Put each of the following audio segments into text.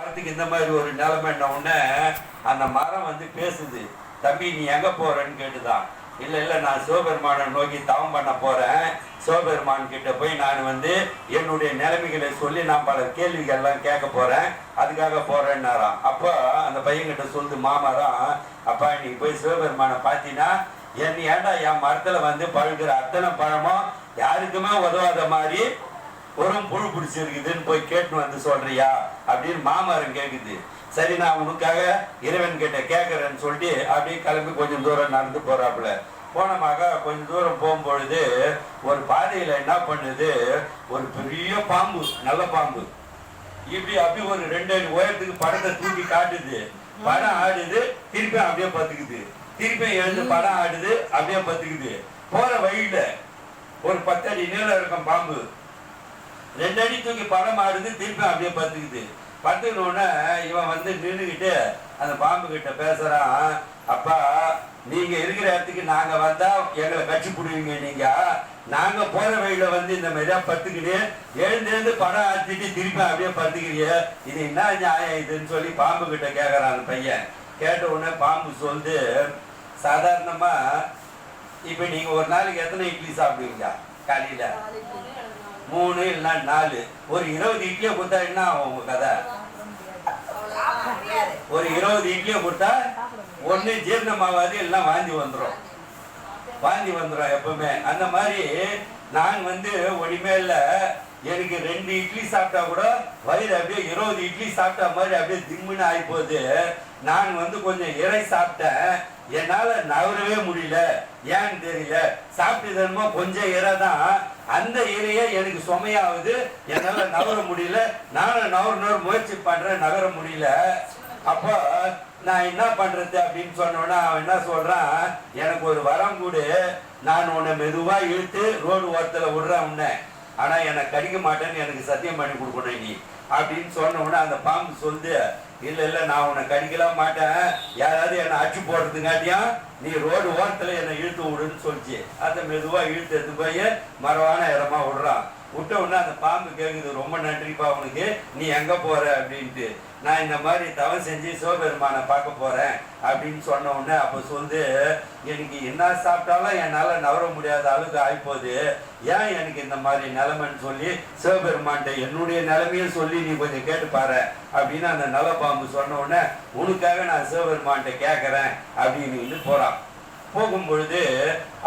மரத்துக்கு இந்த மாதிரி ஒரு நிலைமைன்ன உடனே அந்த மரம் வந்து பேசுது. தம்பி நீ எங்க போறேன்னு கேட்டுதான். இல்லை இல்லை நான் சிவபெருமானை நோக்கி தவம் பண்ண போறேன். சிவபெருமான் கிட்ட போய் நான் வந்து என்னுடைய நிலைமைகளை சொல்லி நான் பல கேள்விகள்லாம் கேட்க போறேன். அதுக்காக போறேன்னாராம். அப்போ அந்த பையன்கிட்ட சொல்லுது மாமரம் அப்பா நீ போய் சிவபெருமானை பார்த்தீங்கன்னா என் ஏண்டா என் மரத்துல வந்து பழுக்கிற அத்தனை பழமும் யாருக்குமே உதவாத மாதிரி உரம் புழு பிடிச்சிருக்குதுன்னு போய் கேட்டு வந்து சொல்றியா? அப்படின்னு மாமரம் கேட்குது சரி நான் உனக்காக இறைவன் கிட்ட கேட்கறேன்னு சொல்லிட்டு அப்படியே கிளம்பி கொஞ்சம் தூரம் நடந்து போறாப்புல. போனமாக கொஞ்சம் தூரம் போகும்பொழுது ஒரு பாதையில என்ன பண்ணுது? ஒரு பெரிய பாம்பு நல்ல பாம்பு. இப்படி அப்படி ஒரு ரெண்டு அடி உயரத்துக்கு படத்தை தூக்கி காட்டுது. படம் ஆடுது திருப்பி அப்படியே பத்துக்குது. திருப்பி எழுந்து படம் ஆடுது அப்படியே பத்துக்குது. போற வழியில ஒரு பத்தடி நீளம் இருக்கும் பாம்பு. ரெண்டு அடி தூக்கி படம் ஆடுது திருப்பி அப்படியே பத்துக்குது. பத்துக்கணுன்னா இவன் வந்து நின்றுக்கிட்டு அந்த பாம்பு கிட்ட பேசுறான் அப்பா நீங்க இருக்கிற இடத்துக்கு நாங்க வந்தா எங்களை கட்சி புடுவீங்க நீங்க. நாங்க போற வழியில வந்து இந்த மாதிரியா பத்துக்கிட்டு எழுந்து எழுந்து படம் ஆட்டிட்டு திருப்பி அப்படியே பத்துக்கிறிய. இது என்ன நியாயம் இதுன்னு சொல்லி பாம்பு கிட்ட கேக்குறான் அந்த பையன். கேட்ட உடனே பாம்பு சொல்லுது சாதாரணமா இப்ப நீங்க ஒரு நாளைக்கு எத்தனை இட்லி சாப்பிடுவீங்க? காலையில மூணு இல்லைன்னா நாலு. ஒரு இருபது இட்லியை கொடுத்தா என்ன ஆகும் உங்க கதை? ஒரு இருபது இட்லியை கொடுத்தா ஒண்ணு ஜீரணமாகாது எல்லாம் வாந்தி வந்துடும் வாந்தி வந்துடும் எப்பவுமே. அந்த மாதிரி நான் வந்து ஒண்ணுமே இல்லை எனக்கு ரெண்டு இட்லி சாப்பிட்டா கூட வயிறு அப்படியே இருபது இட்லி சாப்பிட்டா மாதிரி அப்படியே திம்முன்னு ஆகி போகுது நான் வந்து கொஞ்சம் இறை சாப்பிட்டேன். என்னால் நகரவே முடியல. ஏன்னு தெரியல. சாப்பிட்டு தினமும் கொஞ்சம் இறை தான் அந்த இறையே எனக்கு சுமையாவது என்னால நகர முடியல. நானும் நகரணும் முயற்சி பண்றேன் நகர முடியல. அப்போ நான் என்ன பண்றது அப்படின்னு சொன்னோன்னா அவன் என்ன சொல்றான்? எனக்கு ஒரு வரம் கூடு. நான் உன்னை மெதுவா இழுத்து ரோடு ஓரத்தில் விடுறேன் உன்னை. ஆனா எனக்கு கடிக்க மாட்டேன்னு எனக்கு சத்தியம் பண்ணி கொடுக்கணும் நீ. அப்படின்னு சொன்ன உடனே அந்த பாம்பு சொல்லுது இல்லை இல்லை நான் உன்னை கடிக்கலாம் மாட்டேன். யாராவது என்னை அச்சு போடுறதுங்காட்டியும் நீ ரோடு ஓரத்தில் என்னை இழுத்து விடுன்னு சொல்லிச்சு. அதை மெதுவாக இழுத்து எடுத்து போய் மரவான இடமா விடுறான். விட்ட உடனே அந்த பாம்பு கேட்குது ரொம்ப நன்றிப்பா உனக்கு. நீ எங்கே போகிற அப்படின்ட்டு. நான் இந்த மாதிரி தவம் செஞ்சு சிவபெருமானை பார்க்க போகிறேன் அப்படின்னு சொன்ன உடனே அப்போ சொல்லு எனக்கு என்ன சாப்பிட்டாலும் என்னால் நவர முடியாத அளவுக்கு ஆகிப்போகுது ஏன் எனக்கு இந்த மாதிரி நிலைமைன்னு சொல்லி சிவபெருமான்கிட்ட என்னுடைய நிலைமையும் சொல்லி நீ கொஞ்சம் கேட்டு பாரு அப்படின்னு அந்த நல பாம்பு சொன்ன உடனே உனக்காக நான் சிவபெருமான்கிட்ட கேட்குறேன் அப்படின்னு போகிறான் போகும்பொழுது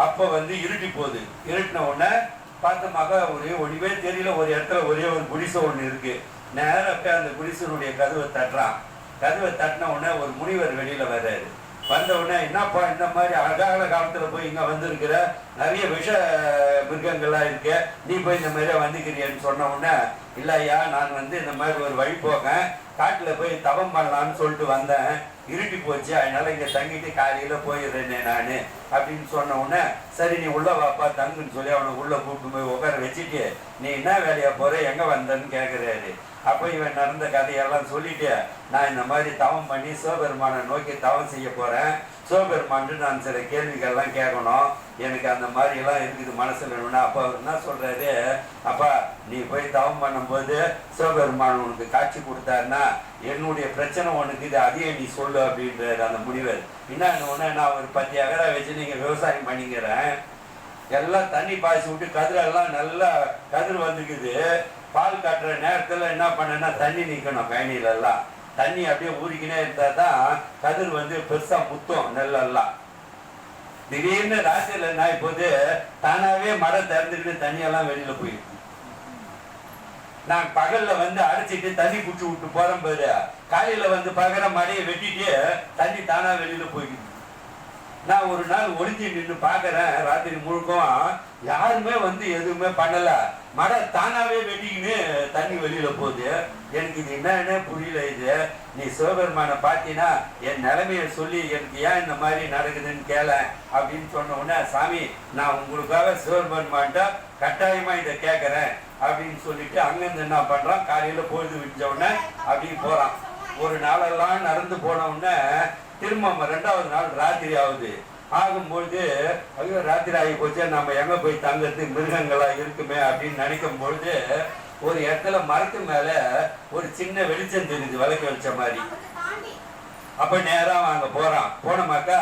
அப்போ வந்து இருட்டி போகுது. இருட்டின உடனே பார்த்தமாக ஒரே ஒளிவே தெரியல ஒரு இடத்துல ஒரே ஒரு குடிசை ஒன்று இருக்குது நேரம் போய் அந்த குடிசனுடைய கதவை தட்டுறான். கதவை தட்டின உடனே ஒரு முனிவர் வெளியில வர்றாரு. வந்த உடனே என்னப்பா இந்த மாதிரி அழகான காலத்துல போய் இங்க வந்திருக்கிற? நிறைய விஷ மிருகங்கள்லாம் இருக்கு. நீ போய் இந்த மாதிரி வந்துக்கிறியன்னு சொன்ன உடனே இல்லையா நான் வந்து இந்த மாதிரி ஒரு வழி போகேன். காட்டுல போய் தவம் பண்ணலாம்னு சொல்லிட்டு வந்தேன். இருட்டி போச்சு. அதனால இங்க தங்கிட்டு காலையில போயிடுறேனே நானு அப்படின்னு சொன்ன உடனே சரி நீ உள்ள வாப்பா தங்குன்னு சொல்லி அவனை உள்ள கூப்பிட்டு போய் உட்கார வச்சுட்டு நீ என்ன வேலையா போற? எங்க வந்தன்னு கேக்குறாரு. அப்போ இவன் நடந்த கதையெல்லாம் சொல்லிட்டு நான் இந்த மாதிரி தவம் பண்ணி சிவபெருமானை நோக்கி தவம் செய்ய போகிறேன் சிவபெருமான்ட்டு நான் சில கேள்விகள்லாம் கேட்கணும். எனக்கு அந்த மாதிரிலாம் இருக்குது மனசில் வேணும்னா. அப்போ அவர் என்ன சொல்கிறாரு அப்பா நீ போய் தவம் பண்ணும்போது சிவபெருமான் உனக்கு காட்சி கொடுத்தாருன்னா என்னுடைய பிரச்சனை உனக்கு இது அதையே நீ சொல்லு அப்படின்றாரு அந்த முடிவர் என்ன ஒன்று நான் ஒரு பத்து ஏக்கரா வச்சு நீங்கள் விவசாயம் பண்ணிக்கிறேன். எல்லாம் தண்ணி பாய்ச்சி விட்டு கதிரெல்லாம் நல்லா கதிர் வந்துக்குது. பால் காட்டுற நேரத்தில் என்ன பண்ணேன்னா தண்ணி நிற்கணும் கயனிலெல்லாம் தண்ணி அப்படியே ஊறிக்கினே இருந்தால் தான் கதிர் வந்து பெருசாக முத்தும் நெல்லெல்லாம். திடீர்னு ராசியில் என்ன இப்போது தானாகவே மழை திறந்துக்கிட்டு தண்ணியெல்லாம் வெளியில் போயிருக்கு நான் பகலில் வந்து அடைச்சிட்டு தண்ணி குடிச்சு விட்டு போறேன் பாரு. காலையில் வந்து பகர மழையை வெட்டிட்டு தண்ணி தானாக வெளியில் போயிருக்கு நான் ஒரு நாள் ஒளிஞ்சு நின்று பார்க்குறேன் ராத்திரி முழுக்கம் யாருமே வந்து எதுவுமே பண்ணலை. மடை தானாவே வெட்டிக்கின்னு தண்ணி வெளியில போகுது. எனக்கு இது என்னன்னு புரியல இது. நீ சிவபெருமானை பார்த்தீங்கன்னா என் நிலைமைய சொல்லி எனக்கு ஏன் இந்த மாதிரி நடக்குதுன்னு கேள அப்படின்னு சொன்ன உடனே சாமி நான் உங்களுக்காக சிவபெருமான்ட்ட கட்டாயமா இதை கேட்கறேன் அப்படின்னு சொல்லிட்டு அங்கிருந்து என்ன பண்றான்? காலையில பொழுது விடிஞ்ச உடனே அப்படி போறான். ஒரு நாளெல்லாம் நடந்து போன உடனே திரும்ப ரெண்டாவது நாள் ராத்திரி ஆகுது. ஆகும்பொழுது ஐயோ ராத்திரி ஆகி போச்சு நம்ம எங்க போய் தங்கிறது மிருகங்களா இருக்குமே அப்படின்னு நினைக்கும் பொழுது ஒரு இடத்துல மரத்து மேல ஒரு சின்ன வெளிச்சம் தெரிஞ்சு விளக்கு வெளிச்ச மாதிரி. அப்ப நேராக அங்க போறான். போனமாக்கா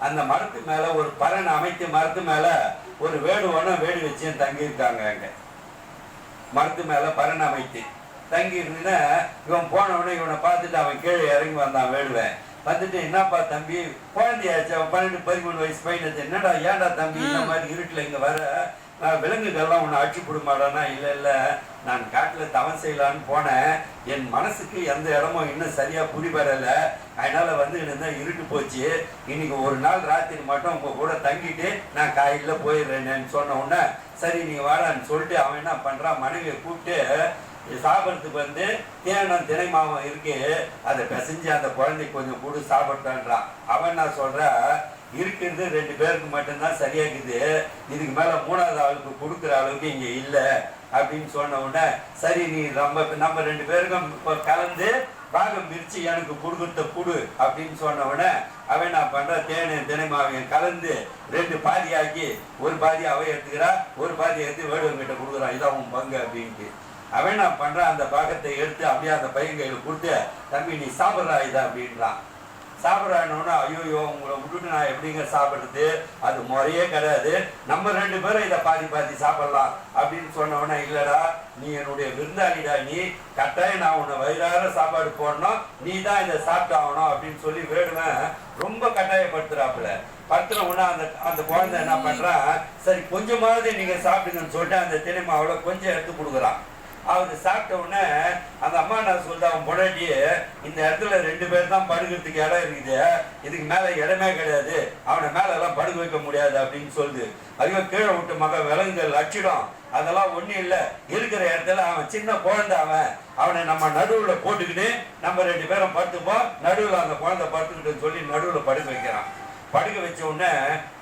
அந்த மரத்து மேல ஒரு பறன் அமைத்து மரத்து மேல ஒரு வேடுவனும் வேடு வச்சு தங்கி இருக்காங்க அங்க. மரத்து மேல பறன் அமைத்து. தங்கி இருந்துன்னா இவன் போன உடனே இவனை பார்த்துட்டு அவன் கீழே இறங்கி வந்தான் வேடுவேன் வந்துட்டு என்னப்பா தம்பி குழந்தையாச்சு? அவன் பன்னெண்டு பதிமூணு வயசு பையன் என்னடா ஏன்டா தம்பி இந்த மாதிரி இருட்டுல இங்க வர? நான் விலங்குகள்லாம் உன்னை அடிச்சு கொடுமாடானா இல்லை இல்லை. நான் காட்டில் தவம் செய்யலான்னு போனேன். என் மனசுக்கு எந்த இடமும் இன்னும் சரியா புரி வரல. அதனால வந்து எனக்கு தான் இருட்டு போச்சு. இன்னைக்கு ஒரு நாள் ராத்திரி மட்டும் உங்க கூட தங்கிட்டு நான் காலையில போயிடுறேன்னு சொன்ன உடனே சரி நீ வாடான்னு சொல்லிட்டு அவன் என்ன பண்றான்? மனைவியை கூப்பிட்டு சாப்பிட்றதுக்கு வந்து தேனம் தினை மாவும் இருக்கு. அதை பிசைஞ்சு அந்த குழந்தைக்கு கொஞ்சம் கொடு சாப்பிட்டான்றான் அவன் நான் சொல்ற? இருக்கிறது ரெண்டு பேருக்கு மட்டும்தான் சரியாக்குது இதுக்கு மேல மூணாவது ஆளுக்கு கொடுக்குற அளவுக்கு இங்க இல்லை அப்படின்னு சொன்ன உடனே சரி நீ நம்ம நம்ம ரெண்டு பேருக்கும் இப்போ கலந்து பாகம் பிரித்து எனக்கு கொடுக்குறத கொடு அப்படின்னு சொன்ன உடனே அவன் நான் பண்ற? தினை தினைமாவையும் கலந்து ரெண்டு பாதி ஆக்கி ஒரு பாதி அவ எடுத்துக்கிறா ஒரு பாதி எடுத்து வேடுவங்கிட்ட கொடுக்குறான் இதான் உன் பங்கு அப்படின்ட்டு. அவன் நான் பண்ணுறான் அந்த பாகத்தை எடுத்து அப்படியே அந்த பையன் கையில் கொடுத்து தம்பி நீ சாப்பிட்றா இதை அப்படின்றான். சாப்பிட்றானோன்னா ஐயோயோ உங்களை விட்டுட்டு நான் எப்படிங்க சாப்பிட்றது? அது முறையே கிடையாது. நம்ம ரெண்டு பேரும் இதை பாதி பாதி சாப்பிட்லாம் அப்படின்னு சொன்னவொன்னே இல்லைடா நீ என்னுடைய விருந்தாளிடா நீ கட்டாயம் நான் உன்னை வயிறார சாப்பாடு போடணும். நீ தான் இதை சாப்பிட்டு ஆகணும் அப்படின்னு சொல்லி வேணுவேன் ரொம்ப கட்டாயப்படுத்துறாப்புல. படுத்துன உடனே அந்த அந்த குழந்தை என்ன பண்ணுறான் சரி கொஞ்சமாவது நீங்கள் சாப்பிடுங்கன்னு சொல்லிட்டு அந்த தினை கொஞ்சம் எடுத்து கொடுக்குறான். அவரு சாப்பிட்ட உடனே அந்த அம்மா நான் சொல்லிட்டு அவன் பொண்டாட்டி இந்த இடத்துல ரெண்டு பேர் தான் படுக்கிறதுக்கு இடம் இருக்குது. இதுக்கு மேலே இடமே கிடையாது. அவனை மேல எல்லாம் படுக்க வைக்க முடியாது அப்படின்னு சொல்லுது. ஐயோ கீழே விட்டு மக விலங்குகள் அச்சிடும். அதெல்லாம் ஒன்றும் இல்லை. இருக்கிற இடத்துல அவன் சின்ன குழந்தை அவன். அவனை நம்ம நடுவில் போட்டுக்கிட்டு நம்ம ரெண்டு பேரும் படுத்துப்போம். நடுவில் அந்த குழந்தை படுத்துக்கிட்டுன்னு சொல்லி நடுவில் படுக்க வைக்கிறான். படுக்க வச்ச உடனே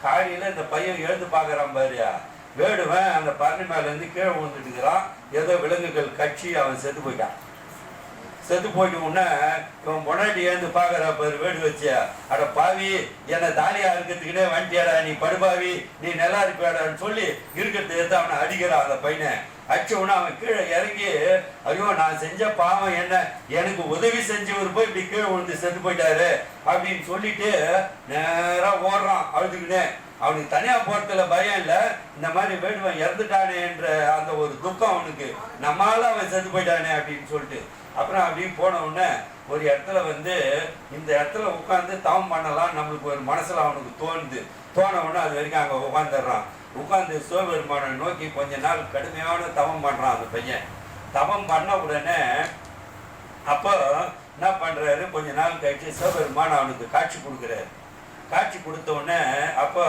காலையில் இந்த பையன் எழுந்து பார்க்குறான் பாரியா. வேடுவன் அந்த பரணி மேலேருந்து கீழே விழுந்துட்டு இருக்கிறான் ஏதோ விலங்குகள் கட்சி அவன் செத்து போயிட்டான். செத்து போயிட்டு உடனே இவன் முன்னாடி ஏந்து பார்க்குற பாரு வேடு வச்சு அட பாவி என்னை தாலியாக இருக்கிறதுக்குனே வண்டியாடா நீ படுபாவி நீ நல்லா இருப்பியாடான்னு சொல்லி இருக்கிறத எடுத்து அவனை அடிக்கிறான் அந்த பையனை. அடிச்ச உடனே அவன் கீழே இறங்கி ஐயோ நான் செஞ்ச பாவம் என்ன? எனக்கு உதவி செஞ்சவர் போய் இப்படி கீழே விழுந்து செத்து போயிட்டாரு. அப்படின்னு சொல்லிட்டு நேராக ஓடுறான் அழுதுகினே அவனுக்கு தனியா போறதுல பயம் இல்ல. இந்த மாதிரி வேடுவன் இறந்துட்டானே என்ற அந்த ஒரு துக்கம் அவனுக்கு. நம்மால அவன் செத்து போயிட்டானே அப்படின்னு சொல்லிட்டு. அப்புறம் அப்படின்னு போன உடனே ஒரு இடத்துல வந்து இந்த இடத்துல உட்காந்து தவம் பண்ணலாம் நம்மளுக்கு ஒரு மனசுல அவனுக்கு தோணுது. தோண உடனே அது வரைக்கும் அங்க உட்காந்துடுறான் உட்காந்து சிவபெருமானை நோக்கி கொஞ்ச நாள் கடுமையான தவம் பண்றான் அந்த பையன். தவம் பண்ண உடனே அப்போ என்ன பண்றாரு? கொஞ்ச நாள் கழிச்சு சிவபெருமான் அவனுக்கு காட்சி கொடுக்குறாரு. காட்சி கொடுத்த உடனே அப்போ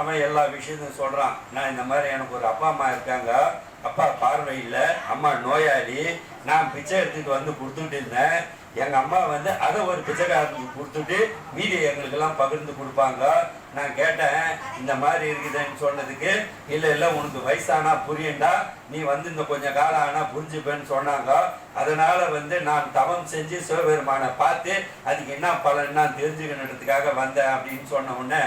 அவன் எல்லா விஷயத்தையும் சொல்கிறான் நான் இந்த மாதிரி எனக்கு ஒரு அப்பா அம்மா இருக்காங்க. அப்பா பார்வை இல்லை அம்மா நோயாளி. நான் பிச்சை எடுத்துகிட்டு வந்து கொடுத்துட்டு இருந்தேன். எங்க அம்மா வந்து அதை ஒரு பிச்சைக்காரனுக்கு கொடுத்துட்டு மீதி எங்களுக்கெல்லாம் பகிர்ந்து கொடுப்பாங்க. நான் கேட்டேன் இந்த மாதிரி இருக்குதுன்னு சொன்னதுக்கு இல்லை இல்லை உனக்கு வயசானா புரியண்டா நீ வந்து இந்த கொஞ்சம் காலம் ஆனா புரிஞ்சுப்பேன்னு சொன்னாங்க. அதனால வந்து நான் தவம் செஞ்சு சிவபெருமானை பார்த்து அதுக்கு என்ன பலன்னா தெரிஞ்சுக்கணுன்றதுக்காக வந்தேன் அப்படின்னு சொன்ன உடனே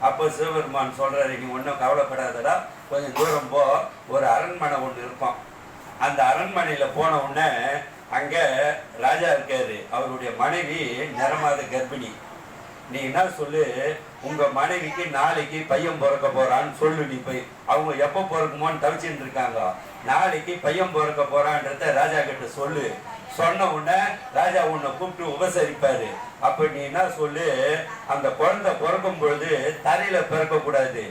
அப்போ சிவபெருமான் சொல்றாரு நீ ஒன்றும் கவலைப்படாதடா. கொஞ்சம் தூரம் போ. ஒரு அரண்மனை ஒன்று இருக்கும். அந்த அரண்மனையில் போன உடனே அங்கே ராஜா இருக்காரு. அவருடைய மனைவி நிறமாத கர்ப்பிணி. நீ என்ன சொல்லு? உங்க மனைவிக்கு நாளைக்கு பையன் பிறக்க போறான்னு சொல்லு நீ போய். அவங்க எப்போ பிறக்குமோன்னு தவிச்சுட்டு இருக்காங்க. நாளைக்கு பையன் பிறக்க போறான்றத ராஜா கிட்ட சொல்லு. சொன்ன உடனே ராஜா உன்னை கூப்பிட்டு உபசரிப்பாரு. அப்ப நீ என்ன சொல்லு? அந்த குழந்தை பிறக்கும் பொழுது தரையில பிறக்க கூடாது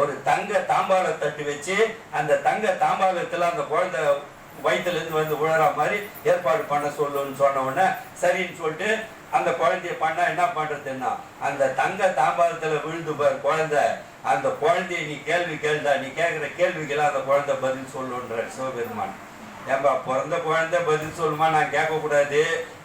ஒரு தங்க தாம்பாள தட்டு வச்சு அந்த தங்க தாம்பாளத்துல அந்த குழந்தை வயிற்றுலேருந்து வந்து உழற மாதிரி ஏற்பாடு பண்ண சொல்லுன்னு சொன்ன உடனே சரின்னு சொல்லிட்டு அந்த குழந்தைய பண்ணா என்ன பண்றதுன்னா அந்த தங்க தாம்பாரத்தில் விழுந்து பார் குழந்தை அந்த குழந்தைய நீ கேள்வி கேள்ந்தா நீ கேட்கிற கேள்விக்கெல்லாம் அந்த குழந்தை பதில் சொல்லுன்ற சிவபெருமான். ஏன்பா பிறந்த குழந்தை பதில் சொல்லுமா? நான் கேட்கக்கூடாது.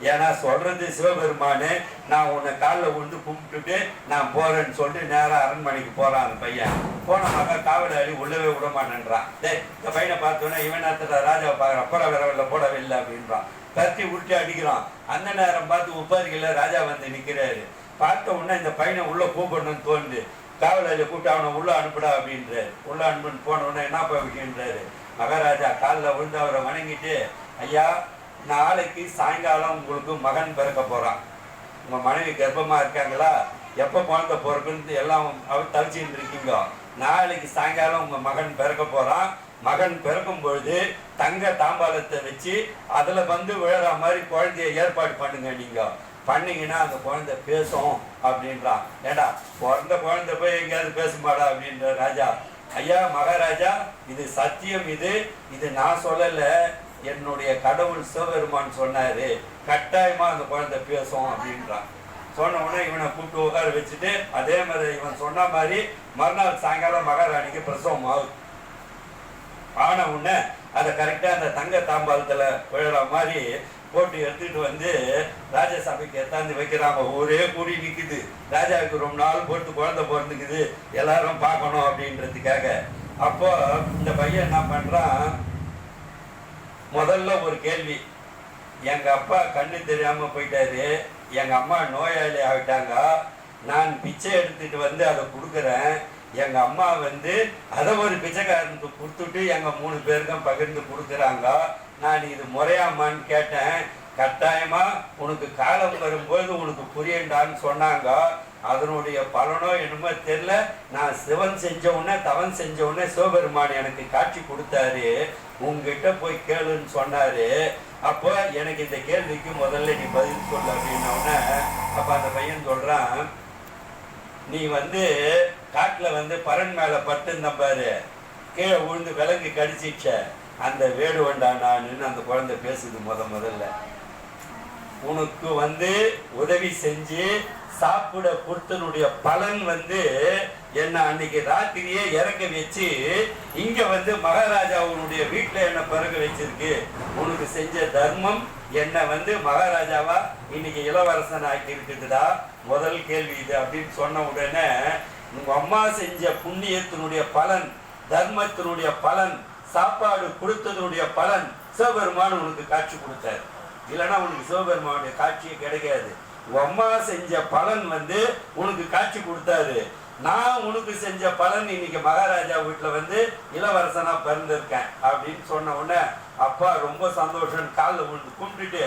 ஏன்னா சொல்றது சிவபெருமானு. நான் உன்னை காலில் உண்டு கும்பிட்டுட்டு நான் போறேன்னு சொல்லிட்டு நேராக அரண்மனைக்கு போறான் அந்த பையன். போனமாக்கா காவலாளி உள்ளவே விட மாட்டேன்றான் டே இந்த பையனை பார்த்தோன்னா இவன் நேரத்தில் ராஜாவை பார்க்குறான். அப்புறம் வரவில்லை போடவில்லை அப்படின்றான். கத்தி உருட்டி அடிக்கிறான். அந்த நேரம் பார்த்து உப்பாரிக்கல ராஜா வந்து நிற்கிறாரு பார்த்த உடனே இந்த பையனை உள்ளே கூப்பிடணும்னு தோணுது. காவலாளியை கூப்பிட்டு அவனை உள்ளே அனுப்புடா அப்படின்றாரு. உள்ளே அனுப்புன்னு போன உடனே என்னப்பா விஷயன்றாரு மகாராஜா காலில் விழுந்து அவரை வணங்கிட்டு ஐயா நாளைக்கு சாயங்காலம் உங்களுக்கு மகன் பிறக்க போகிறான் உங்கள் மனைவி கர்ப்பமாக இருக்காங்களா? எப்போ குழந்த பிறக்குன்னு எல்லாம் அவர் தவிச்சுட்டு இருக்கீங்க நாளைக்கு சாயங்காலம் உங்கள் மகன் பிறக்க போகிறான் மகன் பிறக்கும் பொழுது தங்க தாம்பாளத்தை வச்சு அதில் வந்து விழற மாதிரி குழந்தைய ஏற்பாடு பண்ணுங்க நீங்கள் பண்ணீங்கன்னா அந்த குழந்தை பேசும் அப்படின்றான். ஏடா பிறந்த குழந்தை போய் எங்கேயாவது பேசுமாடா அப்படின்ற ராஜா. ஐயா மகாராஜா இது சத்தியம் இது. இது நான் சொல்லல. என்னுடைய கடவுள் சிவபெருமான் சொன்னாரு. கட்டாயமா அந்த குழந்தை பேசும் அப்படின்றான். சொன்ன உடனே இவனை கூப்பிட்டு உட்கார வச்சுட்டு அதே மாதிரி இவன் சொன்ன மாதிரி மறுநாள் சாயங்காலம் மகாராணிக்கு பிரசவம் ஆகுது. ஆன உடனே அதை கரெக்டாக அந்த தங்க தாம்பாளத்தில் விழுற மாதிரி போட்டு எடுத்துட்டு வந்து ராஜசபைக்கு எத்தாந்து வைக்கிறாங்க. ஒரே கூடி நிற்குது ராஜாவுக்கு ரொம்ப நாள் பொறுத்து குழந்தை பிறந்துக்குது. எல்லாரும் பார்க்கணும் அப்படின்றதுக்காக. அப்போ இந்த பையன் என்ன பண்ணுறான் முதல்ல ஒரு கேள்வி. எங்கள் அப்பா கண்ணு தெரியாமல் போயிட்டாரு. எங்கள் அம்மா நோயாளி ஆகிட்டாங்க நான் பிச்சை எடுத்துகிட்டு வந்து அதை கொடுக்குறேன். எங்கள் அம்மா வந்து அதை ஒரு பிச்சைக்காரனுக்கு கொடுத்துட்டு எங்கள் மூணு பேருக்கும் பகிர்ந்து கொடுக்குறாங்க. நான் இது முறையாமான்னு கேட்டேன். கட்டாயமா உனக்கு காலம் வரும்போது உனக்கு புரியண்டான்னு சொன்னாங்க. அதனுடைய பலனோ என்னமோ தெரியல. நான் சிவன் செஞ்ச உடனே தவன் செஞ்ச உடனே சிவபெருமான் எனக்கு காட்சி கொடுத்தாரு. உங்ககிட்ட போய் கேளுன்னு சொன்னாரு. அப்போ எனக்கு இந்த கேள்விக்கு முதல்ல நீ பதில் சொல்லு அப்படின்ன அப்போ அந்த பையன் சொல்றான் நீ வந்து காட்டில் வந்து பரன் மேலே பட்டு இருந்த பாரு கீழே விழுந்து விலங்கு கடிச்சிச்ச அந்த வேடு வண்டா நின்று அந்த குழந்தை பேசுது முத முதல்ல. உனக்கு வந்து உதவி செஞ்சு சாப்பிட கொடுத்தனுடைய பலன் வந்து என்ன அன்னைக்கு ராத்திரியே இறக்க வச்சு இங்க வந்து மகாராஜாவுடைய வீட்டில் என்ன பிறகு வச்சிருக்கு? உனக்கு செஞ்ச தர்மம் என்ன வந்து மகாராஜாவா? இன்னைக்கு இளவரசன் ஆக்கி இருக்குதுடா முதல் கேள்வி இது அப்படின்னு சொன்ன உடனே உங்க அம்மா செஞ்ச புண்ணியத்தினுடைய பலன் தர்மத்தினுடைய பலன் சாப்பாடு கொடுத்ததனுடைய பலன் சிவபெருமான் உனக்கு காட்சி கொடுத்தாரு. இல்லைன்னா உனக்கு சிவபெருமானுடைய காட்சியே கிடைக்காது. அம்மா செஞ்ச பலன் வந்து உனக்கு காட்சி கொடுத்தாரு. நான் உனக்கு செஞ்ச பலன் இன்னைக்கு மகாராஜா வீட்டில் வந்து இளவரசனா பிறந்திருக்கேன் அப்படின்னு சொன்ன உடனே அப்பா ரொம்ப சந்தோஷம் காலில் விழுந்து கும்பிட்டுட்டு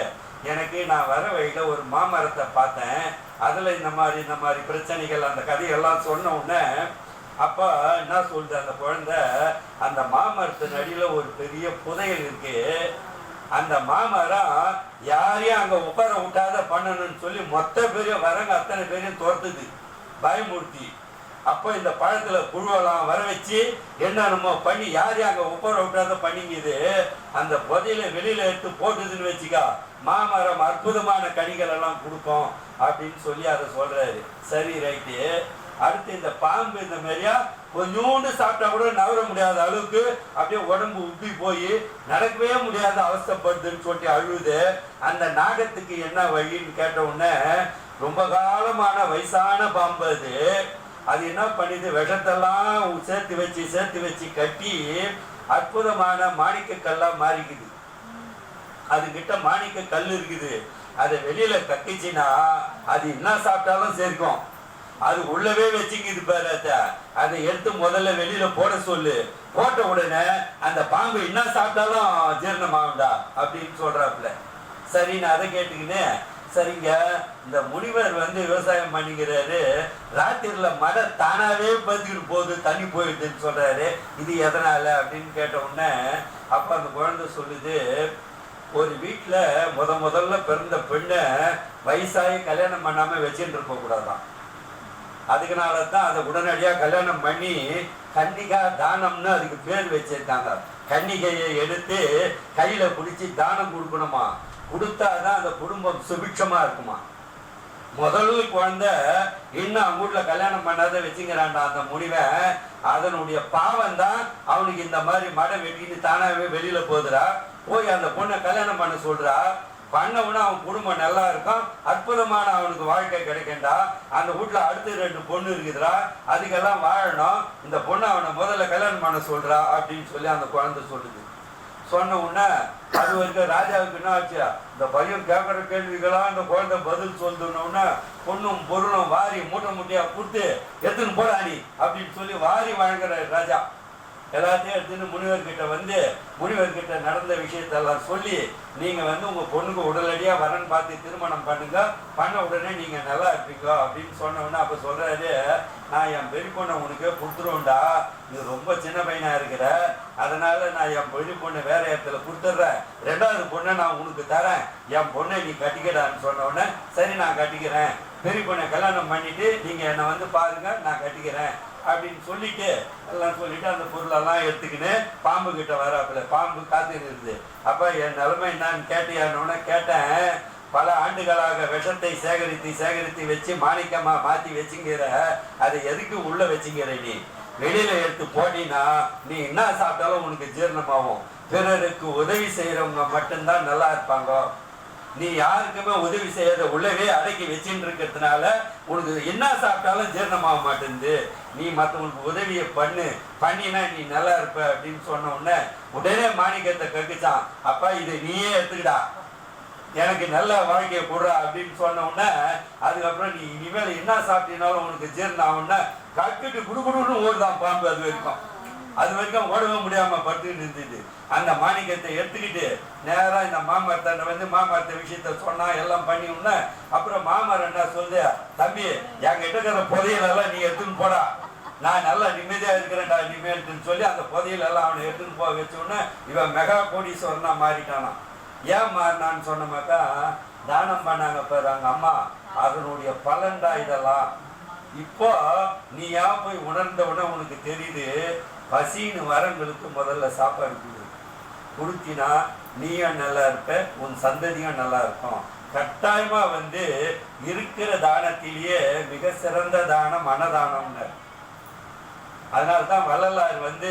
எனக்கு நான் வர வழியில் ஒரு மாமரத்தை பார்த்தேன். அதில் இந்த மாதிரி இந்த மாதிரி பிரச்சனைகள் அந்த கதையெல்லாம் சொன்ன உடனே அப்போ என்ன சொல்லுது அந்த குழந்தை அந்த மாமரத்தின் அடியில் ஒரு பெரிய புதையல் இருக்கு. அந்த மாமரம் யாரையும் அங்கே உட்கார விட்டாத பண்ணணும்னு சொல்லி மொத்த பெரிய வரங்க அத்தனை பேரையும் துரத்துது. பயமூர்த்தி அப்போ இந்த பழத்தில் புழுவெல்லாம் வர வச்சு என்னென்னமோ பண்ணி யாரையும் அங்கே உட்கார விட்டாத பண்ணிங்குது அந்த புதையில வெளியில் எடுத்து போட்டுதுன்னு வச்சுக்கா மாமரம் அற்புதமான கனிகள் எல்லாம் கொடுக்கும் அப்படின்னு சொல்லி அதை சொல்கிறாரு சரி ரைட்டு. அடுத்து இந்த பாம்பு இந்த மாதிரியா கொஞ்சோண்டு சாப்பிட்டா கூட நகர முடியாத அளவுக்கு அப்படியே உடம்பு உப்பி போய் நடக்கவே முடியாத அவஸ்தைப்படுதுன்னு சொல்லி அழுது. அந்த நாகத்துக்கு என்ன வழின்னு கேட்ட உடனே ரொம்ப காலமான வயசான பாம்பு அது. அது என்ன பண்ணுது? விஷத்தெல்லாம் சேர்த்து வச்சு சேர்த்து வச்சு கட்டி அற்புதமான மாணிக்க கல்லா மாறிக்குது. அதுகிட்ட மாணிக்க கல் இருக்குது. அதை வெளியில கட்டிச்சுன்னா அது என்ன சாப்பிட்டாலும் சேர்க்கும். அது உள்ளவே வச்சுக்கிது பாரு அதை எடுத்து முதல்ல வெளியில போட சொல்லு. போட்ட உடனே அந்த பாம்பு என்ன சாப்பிட்டாலும் ஜீரணமாகும்டா அப்படின்னு சொல்றாப்புல. சரி நான் அதை கேட்டுக்கினேன் சரிங்க இந்த முனிவர் வந்து விவசாயம் பண்ணிக்கிறாரு. ராத்திரில மழை தானாவே பதிக்கிட்டு போகுது தண்ணி போயிடுதுன்னு சொல்றாரு. இது எதனால அப்படின்னு கேட்ட உடனே அப்ப அந்த குழந்தை சொல்லுது ஒரு வீட்டுல முத முதல்ல பிறந்த பெண்ணை வயசாகி கல்யாணம் பண்ணாம வச்சுட்டு இருக்க கூடாதான். அதுக்குனால தான் அதை உடனடியாக கல்யாணம் பண்ணி கன்னிகா தானம்னு அதுக்கு பேர் வச்சிருக்காங்க. கன்னிகையை எடுத்து கையில் பிடிச்சி தானம் கொடுக்கணுமா? கொடுத்தாதான் அந்த குடும்பம் சுபிட்சமா இருக்குமா? முதல் குழந்த இன்னும் அவங்க வீட்டில் கல்யாணம் பண்ணாத வச்சுங்கிறான்டா அந்த முடிவை அதனுடைய பாவம் தான் அவனுக்கு இந்த மாதிரி மடை வெட்டின்னு தானாகவே வெளியில் போகுதுடா. போய் அந்த பொண்ணை கல்யாணம் பண்ண சொல்கிறா பண்ணவனா அவன் குடும்பம் நல்லா இருக்கும். அற்புதமான அவனுக்கு வாழ்க்கை கிடைக்கின்றா அந்த வீட்டில் அடுத்து ரெண்டு பொண்ணு இருக்குதுடா. அதுக்கெல்லாம் வாழணும். இந்த பொண்ணை அவனை முதல்ல கல்யாணம் பண்ண சொல்கிறா அப்படின்னு சொல்லி அந்த குழந்தை சொல்லுது. சொன்ன உடனே அது வரைக்கும் ராஜாவுக்கு என்ன ஆச்சு? இந்த பையன் கேட்குற கேள்விகளாக அந்த குழந்தை பதில் சொல்லுன பொண்ணும் பொருளும் வாரி மூட்டை முட்டையாக கொடுத்து எடுத்துன்னு போடா நீ அப்படின்னு சொல்லி வாரி வழங்குற ராஜா. எல்லாத்தையும் எடுத்துன்னு முனிவர்கிட்ட வந்து முனிவர்கிட்ட நடந்த விஷயத்தெல்லாம் சொல்லி நீங்கள் வந்து உங்கள் பொண்ணுக்கு உடனடியா வரன்னு பார்த்து திருமணம் பண்ணுங்க. பண்ண உடனே நீங்கள் நல்லா இருப்பீங்க அப்படின்னு சொன்ன அப்போ சொல்கிறாரு நான் என் பெரிய பொண்ணை உனக்கு கொடுத்துருவோம்டா நீ ரொம்ப சின்ன பையனாக இருக்கிற. அதனால் நான் என் பெரிய பொண்ணை வேறு இடத்துல கொடுத்துட்றேன். ரெண்டாவது பொண்ணை நான் உனக்கு தரேன். என் பொண்ணை நீ கட்டிக்கடான்னு சொன்ன சரி நான் கட்டிக்கிறேன். பெரிய பொண்ணை கல்யாணம் பண்ணிவிட்டு நீங்கள் என்னை வந்து பாருங்க நான் கட்டிக்கிறேன். அப்படின்னு சொல்லிட்டு எல்லாம் சொல்லிட்டு அந்த பொருளெல்லாம் எடுத்துக்கின்னு பாம்பு கிட்ட வராப்புல. பாம்பு காத்துக்கிட்டு இருக்குது அப்ப என் நிலைமை என்னான்னு கேட்டியானோட கேட்டேன். பல ஆண்டுகளாக விஷத்தை சேகரித்து சேகரித்து வச்சு மாணிக்கமா மாத்தி வச்சுங்கிற. அதை எதுக்கு உள்ள வச்சுங்கிற நீ? வெளியில எடுத்து போனீன்னா நீ என்ன சாப்பிட்டாலும் உனக்கு ஜீரணமாகும். பிறருக்கு உதவி செய்யறவங்க மட்டும்தான் நல்லா இருப்பாங்க. நீ யாருக்குமே உதவி செய்யாத உள்ளவே அடக்கி வச்சுட்டு இருக்கிறதுனால உனக்கு என்ன சாப்பிட்டாலும் ஜீரணமாக மாட்டேங்குது நீ மற்றவங்களுக்கு உதவியை பண்ணு. பண்ணினா நீ நல்லா இருப்ப அப்படின்னு சொன்ன உடனே உடனே மாணிக்கத்தை கக்குச்சான் அப்பா இதை நீயே எடுத்துக்கிடா. எனக்கு நல்ல வாழ்க்கையை கொடுறா அப்படின்னு சொன்ன உடனே அதுக்கப்புறம் நீ இனிமேல் என்ன சாப்பிட்டீனாலும் உனக்கு ஜீரணம் ஆகும்னா கட்டுட்டு குடுகுடுன்னு ஓடுதான் பாம்பு அது வரைக்கும். அது வரைக்கும் ஓடவே முடியாம படுத்துக்கிட்டு இருந்துட்டு அந்த மாணிக்கத்தை எடுத்துக்கிட்டு நேரா இந்த மாமரத்தை வந்து மாமரத்தை விஷயத்த சொன்னா எல்லாம் பண்ணி உடனே அப்புறம் மாமரம் என்ன சொல்லு தம்பி என்கிட்ட இருக்கிற புதையலெல்லாம் நீ எடுத்துன்னு போடா. நான் நல்லா நிம்மதியா இருக்கிறேன்டா இனிமேல்ட்டுன்னு சொல்லி அந்த புதையல் எல்லாம் அவனை எடுத்துன்னு போக வச்ச உடனே இவன் மெகா கோடீஸ்வரனா மாறிட்டானான் ஏன் மாறினான்னு சொன்னமாக்கா தானம் பண்ணாங்க பாரு அவங்க அம்மா. அதனுடைய பலன்டா இதெல்லாம். இப்போ நீ ஏன் போய் உணர்ந்த உடனே உனக்கு தெரியுது? பசின்னு வரவங்களுக்கு முதல்ல சாப்பாடு கொடு. கொடுத்தினா நீயும் நல்லா இருப்ப உன் சந்ததியும் நல்லா இருக்கும். கட்டாயமாக வந்து இருக்கிற தானத்திலேயே மிக சிறந்த தானம் மனதானம்னு. அதனால தான் வள்ளலார் வந்து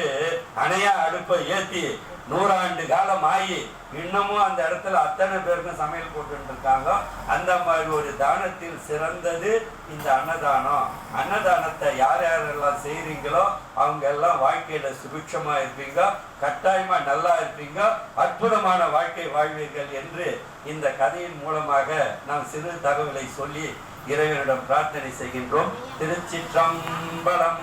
அணையா அடுப்பை ஏற்றி நூறாண்டு காலம் ஆகி இன்னமும் அந்த இடத்துல அத்தனை பேருக்கும் சமையல் போட்டு இருக்காங்க அந்த மாதிரி ஒரு தானத்தில் சிறந்தது இந்த அன்னதானம். அன்னதானத்தை யார் யாரெல்லாம் செய்கிறீங்களோ அவங்க எல்லாம் வாழ்க்கையில சுபிட்சமா இருப்பீங்க கட்டாயமா நல்லா இருப்பீங்க அற்புதமான வாழ்க்கை வாழ்வீர்கள் என்று இந்த கதையின் மூலமாக நாம் சிறு தகவலை சொல்லி இறைவனிடம் பிரார்த்தனை செய்கின்றோம். திருச்சிற்றம்பலம்.